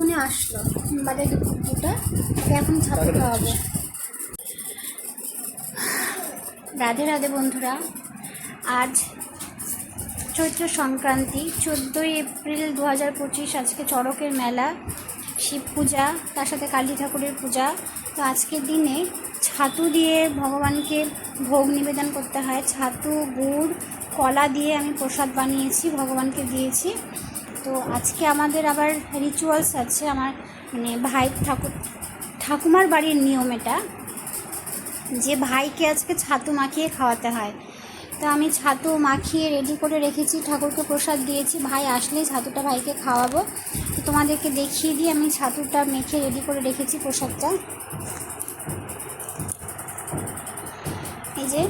এক্ষুনি আসলো। দুপুর দুটা এখন ছাতু খাওয়াবো রাধে রাধে বন্ধুরা আজ চৈত্র সংক্রান্তি চোদ্দোই এপ্রিল দু হাজার পঁচিশ আজকে চড়কের মেলা শিব পূজা তার সাথে কালী ঠাকুরের পূজা। তো আজকের দিনে ছাতু দিয়ে ভগবানকে ভোগ নিবেদন করতে হয়। ছাতু গুড় কলা দিয়ে আমি প্রসাদ বানিয়েছি ভগবানকে দিয়েছি। তো আজকে আমাদের আবার রিচুয়ালস আছে, আমার মানে ভাই ঠাকুর, ঠাকুমার বাড়ির নিয়ম এটা, যে ভাইকে আজকে ছাতু মাখিয়ে খাওয়াতে হয়। তো আমি ছাতু মাখিয়ে রেডি করে রেখেছি, ঠাকুরকে প্রসাদ দিয়েছি, ভাই আসলেই ছাতুটা ভাইকে খাওয়াবো। তো তোমাদেরকে দেখিয়ে দিয়ে আমি ছাতুটা মেখে রেডি করে রেখেছি প্রসাদটা। এই যে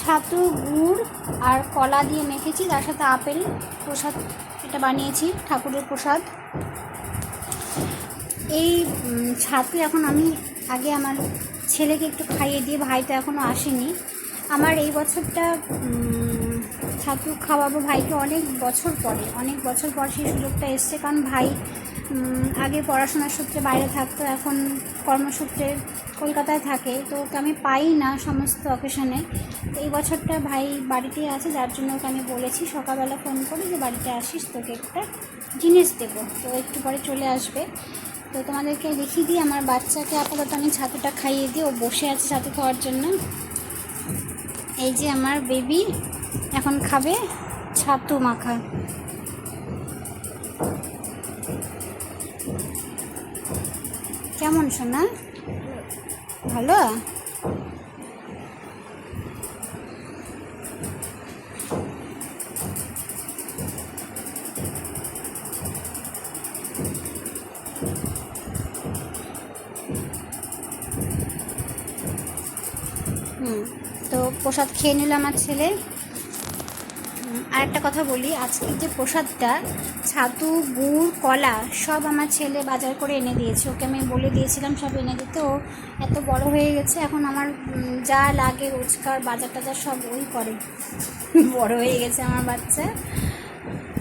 ছাতু, গুড় আর কলা দিয়ে মেখেছি, তার সাথে আপেল প্রসাদ এটা বানিয়েছি, ঠাকুরের প্রসাদ। এই ছাতু এখন আমি আগে আমার ছেলেকে একটু খাইয়ে দিয়ে ভাই তো এখনও আসেনি। আমার এই বছরটা ছাতু খাওয়াবো ভাইকে অনেক বছর পরে, অনেক বছর পর সেই সুযোগটা এসছে, কারণ ভাই আগে পড়াশোনার সূত্রে বাইরে থাকতো, এখন কর্মসূত্রে কলকাতায় থাকে। তো ওকে আমি পাই না সমস্ত অকেশনে তো এই বছরটা ভাই বাড়িতেই আছে, যার জন্য ওকে আমি বলেছি, সকালবেলা ফোন করে যে বাড়িতে আসিস, তোকে একটা জিনিস দেবো। তো একটু পরে চলে আসবে। তো তোমাদেরকে দেখিয়ে দিই, আমার বাচ্চাকে আপাতত আমি ছাতুটা খাইয়ে দিই ও বসে আছে ছাতু খাওয়ার জন্য। এই যে আমার বেবি এখন খাবে ছাতু মাখা। কেমন শোনা ভালো? হুম তো প্রসাদ খেয়ে নিল আমার ছেলে। আর একটা কথা বলি আজকে যে প্রসাদটা ছাতু গুড় কলা সব আমার ছেলে বাজার করে এনে দিয়েছে। ওকে আমি বলে দিয়েছিলাম সব এনে দিতে। ও এত বড় হয়ে গেছে এখন আমার যা লাগে রোজকার বাজার টাজার সব ওই করে। বড় হয়ে গেছে আমার বাচ্চা।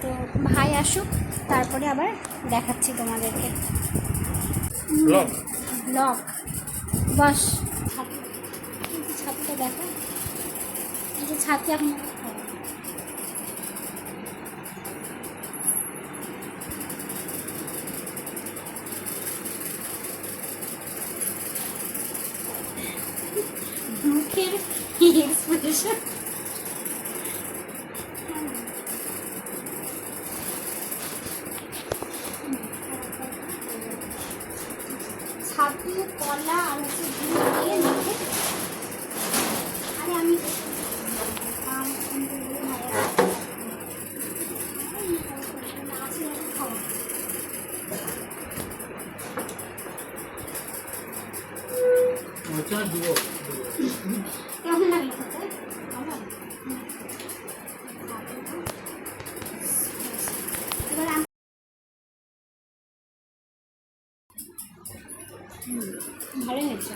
তো ভাই আসুক তারপরে আবার দেখাচ্ছি তোমাদেরকে। ব্লক বস ছাতুটা দেখা। এই যে ছাতু এখন ওকে খাওয়াবো। মুখের এক্সপ্রেশন ছাতু কলা আর হচ্ছে গুড় দিয়ে মেখে আরে আমি আম, কিন্তু গুড় ভালো লাগে। আছে নাকি খাওয়া? কেমন লাগল খেতে? ভালো? হয়েছে